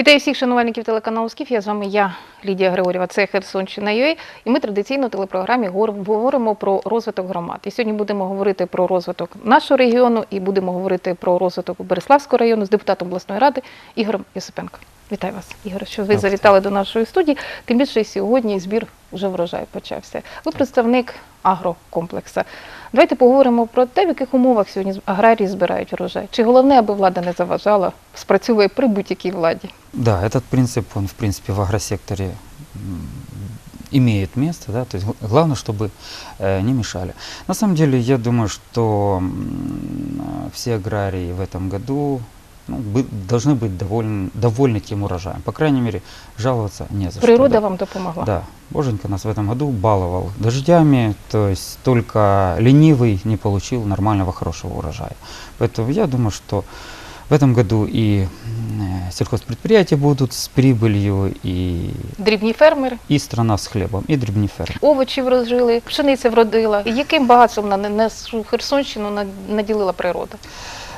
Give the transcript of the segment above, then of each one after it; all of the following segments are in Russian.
Вітаю всіх шанувальників телеканалу Скіф. Я з вами я, Лідія Григорєва, це Херсонщина ЮА. І ми традиційно в телепрограмі говоримо про розвиток громад. І сьогодні будемо говорити про розвиток нашого регіону і будемо говорити про розвиток Береславського району з депутатом обласної ради Ігорем Йосипенко. Вітаю вас, Ігор, що ви Здравствуйте. завітали до нашої студії. Тим більше сьогодні збір вже врожай почався. Ви представник агрокомплексу. Давайте поговоримо про те, в яких умовах сьогодні аграрії збирають урожай. Чи головне, аби влада не заважала, спрацьовує при будь-якій владі? Да, этот принцип, он в принципе в агросекторе м, имеет место, да, то есть гл- главное, чтобы э, не мешали. На самом деле, я думаю, что м, э, все аграрии в этом году ну, бы- должны быть довольны, довольны тем урожаем. По крайней мере, жаловаться не за что. Природа да. вам допомогла. Да, Боженька нас в этом году баловал дождями, то есть только ленивый не получил нормального хорошего урожая. Поэтому я думаю, что в этом году и м, э, сельхозпредприятия будут с прибылью, и, Дрібні фермери, и страна с хлебом, и дрібніферм. овочі врожили, пшениця вродила. І Яким багатством на нашу Херсонщину над- наділила природа?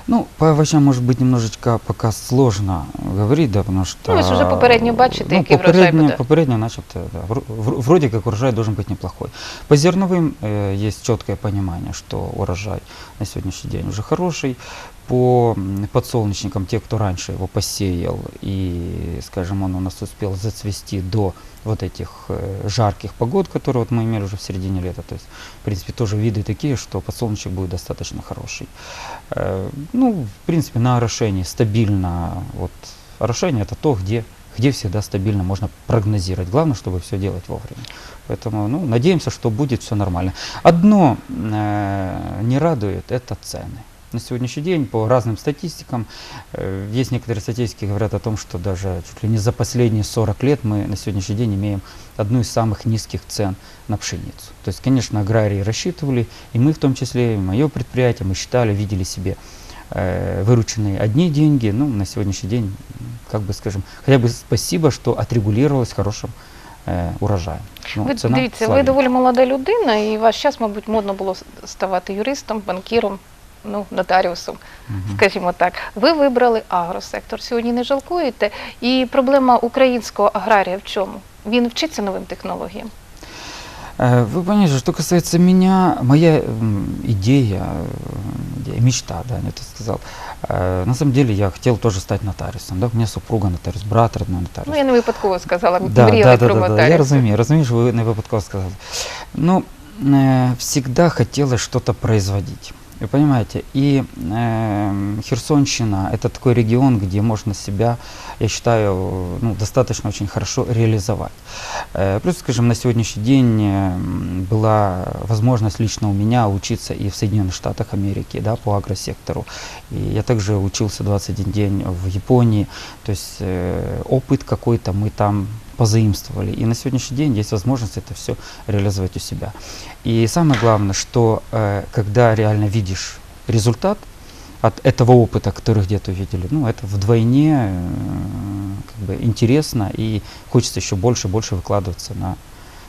Ну, по овощам, может быть, немножечко пока сложно говорить, да, потому что... Ну, ви ж уже попередньо бачите, ну, який врожай попередньо, буде. попередньо начебто, да, вр- вр- вроде как урожай должен быть неплохой. По зерновым э, есть четкое понимание, что урожай на сегодняшний день уже хороший. По подсолнечникам, те, кто раньше его посеял, и, скажем, он у нас успел зацвести до вот этих э, жарких погод, которые вот мы имели уже в середине лета. То есть, в принципе, тоже виды такие, что подсолнечник будет достаточно хороший. Э, Ну, в принципе, на орошении стабильно. Вот орошение это то, где, где всегда стабильно можно прогнозировать. Главное, чтобы все делать вовремя. Поэтому, ну, надеемся, что будет все нормально. Одно э, не радует, это цены На сегодняшний день по разным статистикам, э, есть некоторые статистики говорят о том, что даже чуть ли не за последние 40 лет мы на сегодняшний день имеем одну из самых низких цен на пшеницу. То есть, конечно, аграрии рассчитывали, и мы в том числе, и мое предприятие, мы считали, видели себе э, вырученные одни деньги, ну, на сегодняшний день, м, как бы скажем, хотя бы спасибо, что отрегулировалось хорошим э, урожаем. Ну, ви цена дивіться, ви слабенькая. доволі молода людина, і ваш час, мабуть, модно було ставати юристом, банкіром, ну, нотаріусом, Мгм. скажімо так. Ви вибрали агросектор. Сьогодні не жалкуєте. І проблема українського аграрія в чому? Він вчиться новим технологіям. Э, Вы понимаете, что касается меня, моя м, идея, э, идея, мечта, да, я так сказал. Э, На самом деле я хотел тоже стать нотариусом, да, у меня супруга нотариус, брат родной нотариус. Ну, я не випадково сказала, Да, мріяли да, да, про да, да, я нотаріуса. разумею, разумею, что вы не випадково сказали. Ну, э, всегда хотелось что-то производить. Вы понимаете, и э, Херсонщина – это такой регион, где можно себя, я считаю, ну, достаточно очень хорошо реализовать. Э, плюс, скажем, на сегодняшний день э, м, была возможность лично у меня учиться и в Соединенных Штатах Америки, да, по агросектору. И я также учился 21 день в Японии. То есть э, опыт какой-то мы там позаимствовали. И на сегодняшний день есть возможность это все реализовать у себя. И самое главное, что э, когда реально видишь результат от этого опыта, который где-то увидели, ну, это вдвойне э, как бы интересно и хочется еще больше и больше выкладываться на,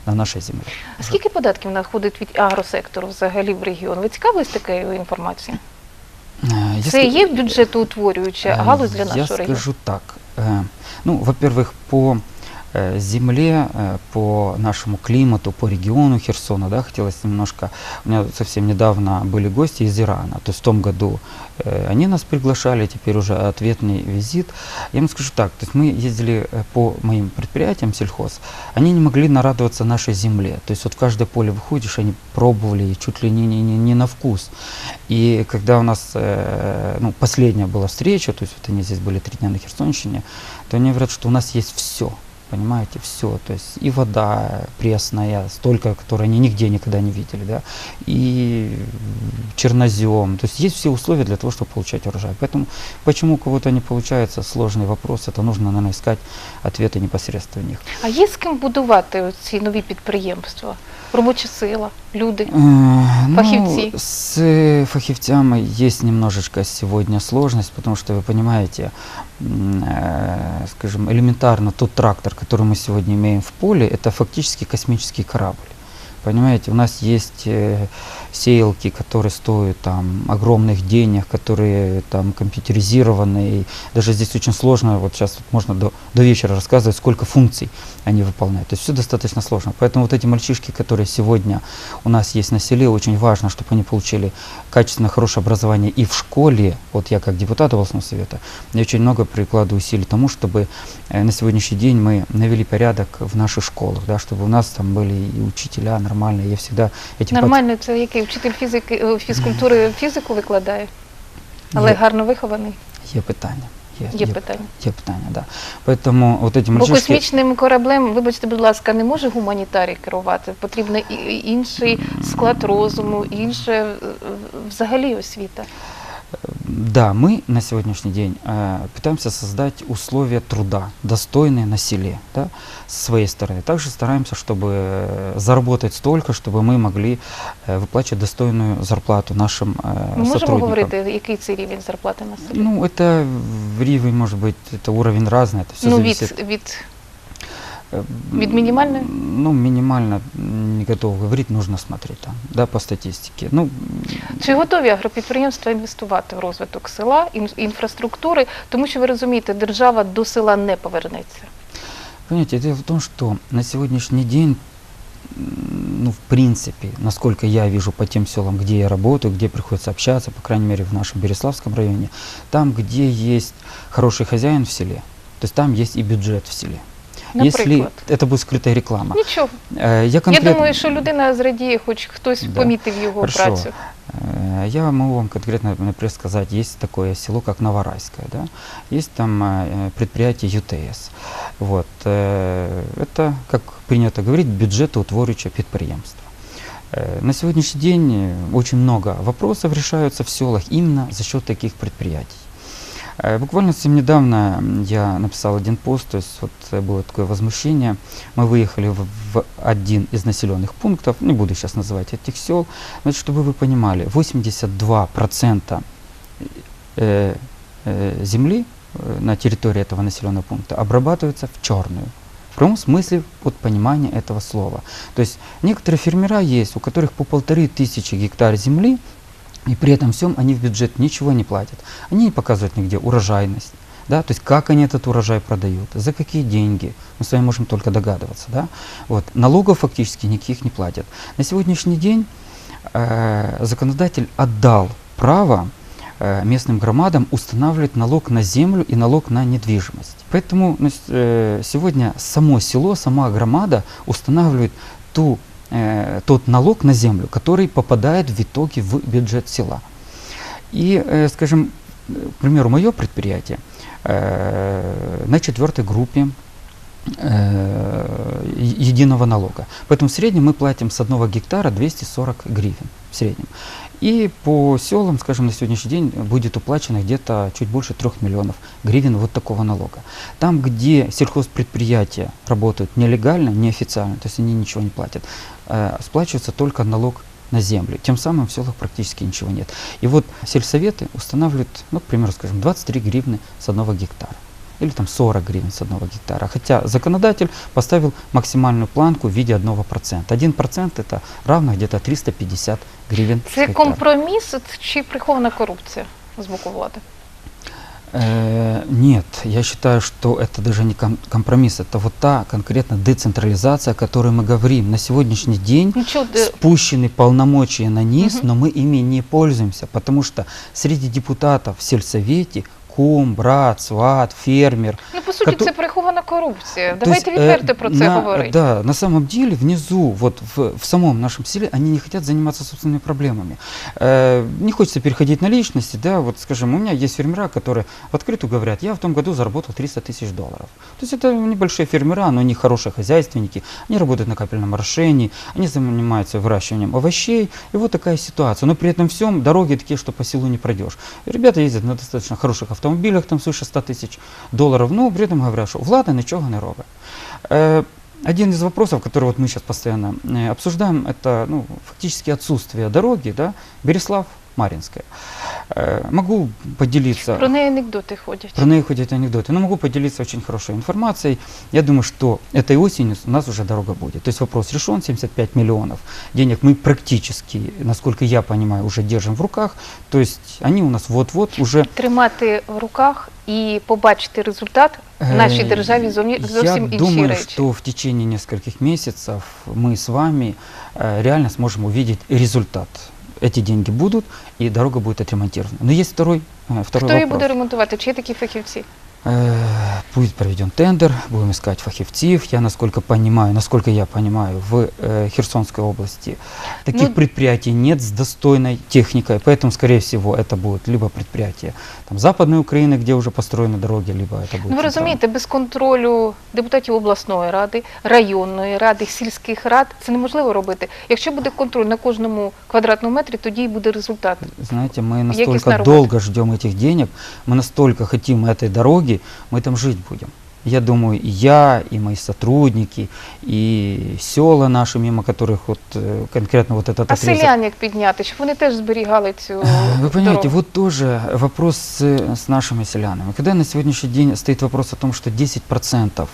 на нашей земле. А скільки податків надходить від агросектору взагалі в регіон? Ви цікавились такою інформацією? Э, Це если- є бюджетоутворююча Э, галузь для Я нашого регіону? скажу так. э, Ну, во-первых, по э, земле, э, по нашему климату, по региону Херсона, да, хотелось немножко, у меня совсем недавно были гости из Ирана, то есть в том году э, они нас приглашали, теперь уже ответный визит. Я вам скажу так, то есть мы ездили э, по моим предприятиям сельхоз, они не могли нарадоваться нашей земле, то есть вот в каждое поле выходишь, они пробовали чуть ли не, не, не, не на вкус. И когда у нас э, ну, последняя была встреча, то есть вот они здесь были три дня на Херсонщине, то они говорят, что у нас есть все, понимаете, все, то есть и вода пресная, столько, которой они нигде никогда не видели, да, и чернозем, то есть есть все условия для того, чтобы получать урожай. Поэтому почему у кого-то не получается, сложный вопрос, это нужно, наверное, искать ответы непосредственно в них. А є з ким будувати ці нові підприємства? Робоча сила, люди. Э, Фахівці. Ну, с э, фахівцями есть немножечко сегодня сложность, потому что вы понимаете, м, э, скажем, элементарно тот трактор, который мы сегодня имеем в поле, это фактически космический корабль. Понимаете, у нас есть э, сеялки, которые стоят там огромных денег, которые там компьютеризированы. И даже здесь очень сложно, вот сейчас вот можно до, до вечера рассказывать, сколько функций они выполняют. То есть все достаточно сложно. Поэтому вот эти мальчишки, которые сегодня у нас есть на селе, очень важно, чтобы они получили качественно хорошее образование и в школе. Вот я как депутат областного совета, я очень много прикладываю усилий тому, чтобы э, на сегодняшний день мы навели порядок в наших школах, да, чтобы у нас там были и учителя нормальные. Я всегда этим под- Нормально, це який вчитель фізики, е, фізкультури фізику викладає, але Є. гарно вихований. Є питання. Є, Є питання. Є питання, да. Поэтому вот эти Бо мальчишки... космічним кораблем, вибачте, будь ласка, не може гуманітарій керувати. Потрібен і- і- інший склад розуму, інша е, взагалі освіта. Да, мы на сегодняшний день э, пытаемся создать условия труда, достойные на селе, да, с своей стороны. Также стараемся, чтобы э, заработать столько, чтобы мы могли э, выплачивать достойную зарплату нашим э, Ми можемо сотрудникам. говорити, який це рівень зарплати на селі? Ну, это в Риве, может быть, это уровень разный, это все ну зависит. від, від э, від минимальной? Ну, минимально м, не готов говорить, нужно смотреть там, да, по статистике. Ну, Чи готові агропідприємства інвестувати в розвиток села, ін- інфраструктури, тому що ви розумієте, держава до села не повернеться. Понимаете, дело в том, что на сегодняшний день, м, ну, в принципе, насколько я вижу по тем селам, где я работаю, где приходится общаться, по крайней мере, в нашем Береславском районе, там, где есть хороший хозяин в селе, то есть там есть и бюджет в селе. Если Наприклад. это будет скрытая реклама. Нічого. Э, Я, Я конкретно, думаю, що людина зрадіє, хоч хтось Да. помітив його Хорошо. працю. Э, Я могу вам конкретно, например, сказать, есть такое село, как Новорайское, да? есть там э, предприятие ЮТС. Вот. э, Это, как принято говорить, бюджетоутворююче підприємство. Э, На сегодняшний день э, очень много вопросов решаются в селах именно за счет таких предприятий. Э, Буквально совсем недавно я написал один пост, то есть вот э, было такое возмущение. Мы выехали в, в один из населенных пунктов, не буду сейчас называть этих сел, Значит, чтобы вы понимали, 82% э, э, земли э, на территории этого населенного пункта обрабатывается в черную. В прямом смысле от понимания этого слова. То есть некоторые фермера есть, у которых по полторы тысячи гектар земли, и при этом всем они в бюджет ничего не платят. Они не показывают нигде урожайность. Да, то есть как они этот урожай продают, за какие деньги, мы с вами можем только догадываться. Да? Вот, налогов фактически никаких не платят. На сегодняшний день э, законодатель отдал право э, местным громадам устанавливать налог на землю и налог на недвижимость. Поэтому с- э, сегодня само село, сама громада устанавливает ту, э, тот налог на землю, который попадает в итоге в бюджет села. И, э, скажем, к примеру, мое предприятие э, на четвертой группе э, единого налога. Поэтому в среднем мы платим с одного гектара 240 гривен в среднем. И по селам, скажем, на сегодняшний день будет уплачено где-то чуть больше 3 миллионов гривен вот такого налога. Там, где сельхозпредприятия работают нелегально, неофициально, то есть они ничего не платят, э, сплачивается только налог на землю. Тем самым в селах практически ничего нет. И вот сельсоветы устанавливают, ну, к примеру, скажем, 23 гривны с одного гектара Или там 40 гривен с одного гектара. Хотя законодатель поставил максимальную планку в виде 1%. 1% это равно где-то 350 гривен с Це гектара. компроміс чи прихована корупція з боку влади? Э, Нет, я считаю, что это даже не ком- компромисс, это вот та конкретно децентрализация, о которой мы говорим. На сегодняшний день Нічого е, спущены полномочия на низ, Мгм. но мы ими не пользуемся, потому что среди депутатов в сельсовете кум, брат, сват, фермер. ну по суті Кото- це прихована корупція. То Давайте есть, э, відверто про це на- говорити. Да, на самом деле внизу, вот в, в самом нашем селе, они не хотят заниматься собственными проблемами. Э, не хочется переходить на личности, да, вот скажем, у меня есть фермера, которые в открытую говорят, я в том году заработал 300 тысяч долларов. То есть это небольшие фермера, но они хорошие хозяйственники, они работают на капельном орошении, они занимаются выращиванием овощей, и вот такая ситуация. Но при этом всем дороги такие, что по селу не пройдешь. И ребята ездят на достаточно хороших автомобилях, там свыше 100 тысяч долларов, но при этом говорят, что влада ничего не робить. Э, Один из вопросов, который вот мы сейчас постоянно э, обсуждаем, это ну, фактически отсутствие дороги, да, Береслав-Маринская. Э, Могу поделиться. Про неї анекдоти ходять. Про нее ходят анекдоты. Но могу поделиться очень хорошей информацией. Я думаю, что этой осенью у нас уже дорога будет. То есть вопрос решен, 75 миллионов денег мы практически, насколько я понимаю, уже держим в руках. То есть они у нас вот-вот уже... Тримати в руках і побачити результат в нашій Э, державі зовні- зовсім Я інші думаю, речі. что в течение нескольких месяцев мы с вами э, реально сможем увидеть результат. Эти деньги будут, и дорога будет отремонтирована. Но есть второй, э, второй Хто її вопрос. буде ремонтувати? Чи є такі фахівці? Э, Будет проведен тендер, будем искать фахивцев. Я, насколько понимаю, насколько я понимаю, в э, Херсонской области таких Ну- предприятий нет с достойной техникой, поэтому, скорее всего, это будет либо предприятие там, Западной Украины, где уже построены дороги, либо это будет... Ну ви центральное. розумієте, без контролю депутатів обласної ради, районної ради, сільських рад це неможливо робити. Якщо буде контроль на кожному квадратному метрі, тоді й буде результат. Знаете, мы Якісь настолько народи. долго ждем этих денег, мы настолько хотим этой дороги, мы там жить будем. Я думаю, и я, и мои сотрудники, и села наши, мимо которых вот э, конкретно вот этот А отрезок селян як підняти, щоб вони теж зберігали цю Вы понимаете, дорогу? вот тоже вопрос с, с нашими селянами. Когда на сегодняшний день стоит вопрос о том, что 10%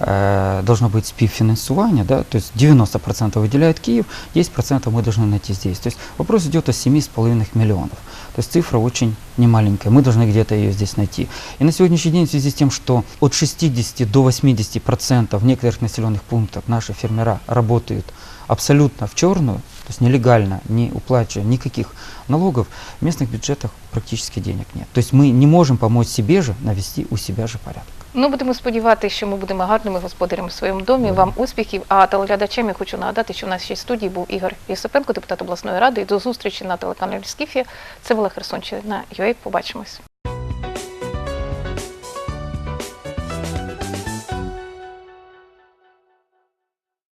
э, должно быть співфинансування, да, то есть 90% выделяет Киев, 10% мы должны найти здесь. То есть вопрос идет о 7,5 миллионов. То есть цифра очень немаленькая, мы должны где-то ее здесь найти. И на сегодняшний день в связи с тем, что от 60 до 80% в некоторых населенных пунктах наши фермера работают абсолютно в черную, то есть нелегально, не уплачивая никаких налогов, в местных бюджетах практически денег нет. То есть мы не можем помочь себе же навести у себя же порядок. Ну, будемо сподіватися, що ми будемо гарними господарями в своєму домі. Вам успіхів. А телеглядачам я хочу нагадати, що в нас ще в студії був Ігор Єсипенко, депутат обласної ради. І до зустрічі на телеканалі Скіфія. Це була Херсонщина. Юей. Побачимось.